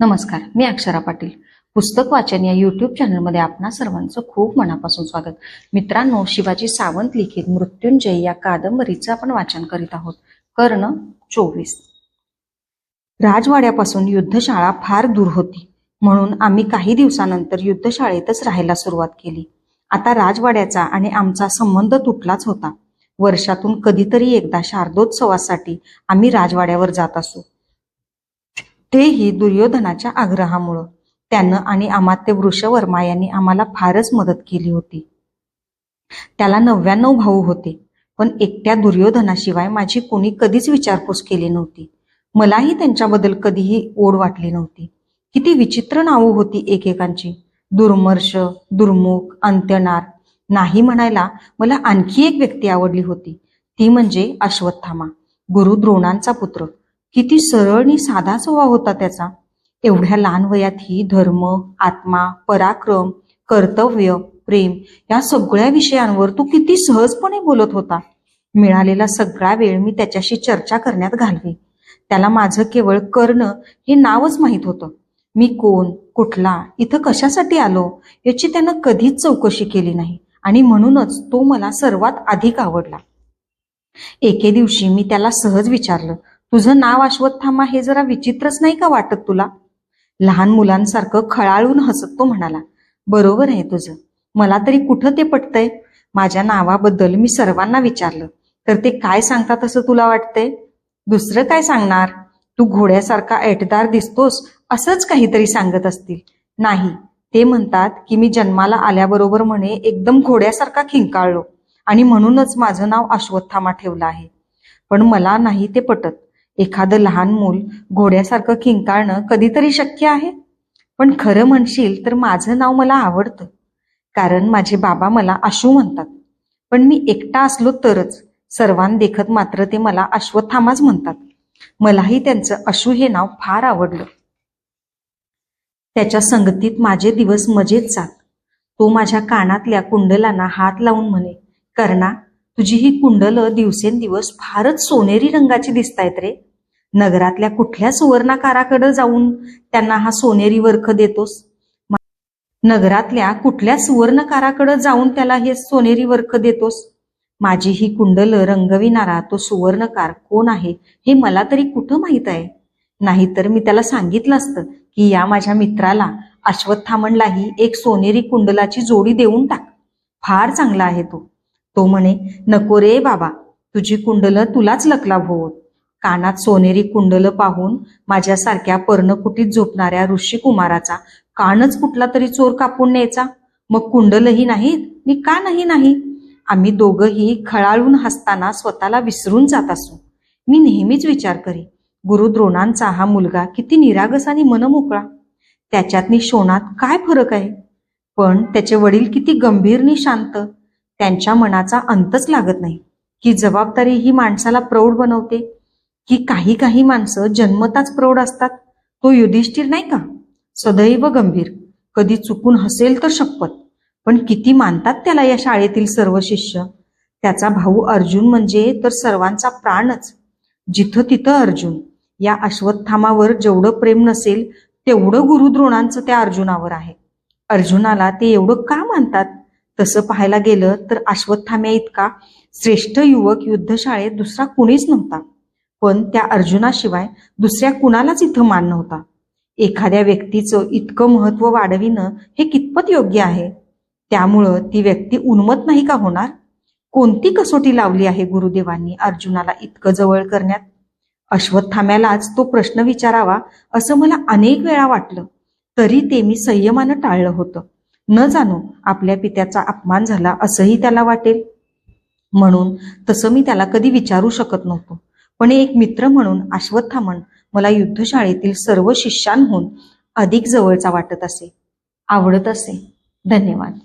नमस्कार मी अक्षरा पाटील. पुस्तक वाचन या युट्यूब चॅनलमध्ये आपणा सर्वांचं खूप मनापासून स्वागत. मित्रांनो शिवाजी सावंत लिखित मृत्युंजय या कादंबरीचं आपण वाचन करीत आहोत. कर्ण चोवीस. राजवाड्यापासून युद्धशाळा फार दूर होती. म्हणून आम्ही काही दिवसानंतर युद्धशाळेतच राहायला सुरुवात केली. आता राजवाड्याचा आणि आमचा संबंध तुटलाच होता. वर्षातून कधीतरी एकदा शारदोत्सवासाठी आम्ही राजवाड्यावर जात असू. तेही दुर्योधनाच्या आग्रहामुळं. त्यानं आणि अमात्य वृषवर्मा यांनी आम्हाला फारच मदत केली होती. त्याला नव्याण्णव भाऊ होते पण एकट्या दुर्योधनाशिवाय माझी कोणी कधीच विचारपूस केली नव्हती. मलाही त्यांच्याबद्दल कधीही ओढ वाटली नव्हती. किती विचित्र नावं होती एकेकांची. दुर्मर्ष दुर्मुख अंत्यनार. नाही म्हणायला मला आणखी एक व्यक्ती आवडली होती. ती म्हणजे अश्वत्थामा गुरु द्रोणांचा पुत्र. किती सरळ आणि साधा स्वभाव होता त्याचा. एवढ्या लहान वयातही धर्म आत्मा पराक्रम कर्तव्य प्रेम या सगळ्या विषयांवर तो किती सहजपणे बोलत होता. मिळालेला सगळा वेळ मी त्याच्याशी चर्चा करण्यात घालवी. त्याला माझं केवळ कर्ण हे नावच माहीत होतं. मी कोण कुठला इथं कशासाठी आलो याची त्यानं कधीच चौकशी केली नाही आणि म्हणूनच तो मला सर्वात अधिक आवडला. एके दिवशी मी त्याला सहज विचारलं तुझं नाव अश्वत्थामा हे जरा विचित्रच नाही का वाटत तुला? लहान मुलांसारखं खळाळून हसत तो म्हणाला बरोबर आहे तुझं. मला तरी कुठं ते पटतंय? माझ्या नावाबद्दल मी सर्वांना विचारलं. तर ते काय सांगतात असं तुला वाटतंय? दुसरं काय सांगणार? तू घोड्यासारखा ऐटदार दिसतोस असंच काहीतरी सांगत असतील. नाही ते म्हणतात की मी जन्माला आल्याबरोबर म्हणे एकदम घोड्यासारखा खिंकाळलो आणि म्हणूनच माझं नाव अश्वत्थामा ठेवलं आहे. पण मला नाही ते पटत. एखादं लहान मूल घोड्यासारखं किंकाळणं कधीतरी शक्य आहे? पण खरं म्हणशील तर माझं नाव मला आवडतं. कारण माझे बाबा मला आशू म्हणतात. पण मी एकटा असलो तरच सर्वांदेखत मात्र ते मला अश्वत्थामाच म्हणतात. मलाही त्यांचं अशू हे नाव फार आवडलं. त्याच्या संगतीत माझे दिवस मजेत जात. तो माझ्या कानातल्या कुंडलांना हात लावून म्हणे कर्णा तुझी ही कुंडलं दिवसेंदिवस फारच सोनेरी रंगाची दिसतायत रे. नगरातल्या कुठल्या सुवर्णाकाराकडे जाऊन त्यांना हा सोनेरी वर्ख देतोस? नगरातल्या कुठल्या सुवर्णकाराकडे जाऊन त्याला हे सोनेरी वर्ख देतोस? माझी ही कुंडल रंगविणारा तो सुवर्णकार कोण आहे हे मला तरी कुठं माहीत आहे? नाहीतर मी त्याला सांगितलं असतं की या माझ्या मित्राला अश्वत्थामनलाही एक सोनेरी कुंडलाची जोडी देऊन टाक. फार चांगला आहे तो. तो म्हणे नको रे बाबा तुझी कुंडलं तुलाच लकलाभ होत कानात सोनेरी कुंडलं पाहून माझ्यासारख्या पर्णकुटीत झोपणाऱ्या ऋषिकुमाराचा कानच कुठला तरी चोर कापून न्यायचा? मग कुंडलही नाहीत? मी का नाही नाही? आम्ही दोघंही खळाळून हसताना स्वतःला विसरून जात असू. मी नेहमीच विचार करी गुरु द्रोणांचा हा मुलगा किती निरागस आणि मनमोकळा. त्याच्यातनी शोणात काय फरक आहे? पण त्याचे वडील किती गंभीरनी शांत. त्यांच्या मनाचा अंतच लागत नाही. ही जबाबदारी ही माणसाला प्रौढ बनवते. की काही काही माणसं जन्मताच प्रौढ असतात. तो युधिष्ठिर नाही का? सदैव गंभीर. कधी चुकून हसेल तर शपथ. पण किती मानतात त्याला या शाळेतील सर्व शिष्य? त्याचा भाऊ अर्जुन म्हणजे तर सर्वांचा प्राणच. जिथं तिथं अर्जुन. या अश्वत्थामावर जेवढं प्रेम नसेल तेवढं गुरुद्रोणांचं त्या अर्जुनावर आहे. अर्जुनाला ते एवढं का मानतात? तसं पाहायला गेलं तर अश्वत्थाम्या इतका श्रेष्ठ युवक युद्धशाळेत दुसरा कुणीच नव्हता. पण त्या अर्जुनाशिवाय दुसऱ्या कुणालाच इथं मान नव्हता. एखाद्या व्यक्तीचं इतकं महत्त्व वाढविणं हे कितपत योग्य आहे? त्यामुळं ती व्यक्ती उन्मत नाही का होणार? कोणती कसोटी लावली आहे गुरुदेवांनी अर्जुनाला इतकं जवळ करण्यात? अश्वत्थाम्यालाच तो प्रश्न विचारावा असं मला अनेक वेळा वाटलं तरी ते मी संयमानं टाळलं होतं. न जाणो आपल्या पित्याचा अपमान झाला असंही त्याला वाटेल. म्हणून तसं मी त्याला कधी विचारू शकत नव्हतो. पण एक मित्र म्हणून अश्वत्थामण मला युद्धशाळेतील सर्व शिष्यांहून अधिक जवळचा वाटत असे. आवडत असे. धन्यवाद.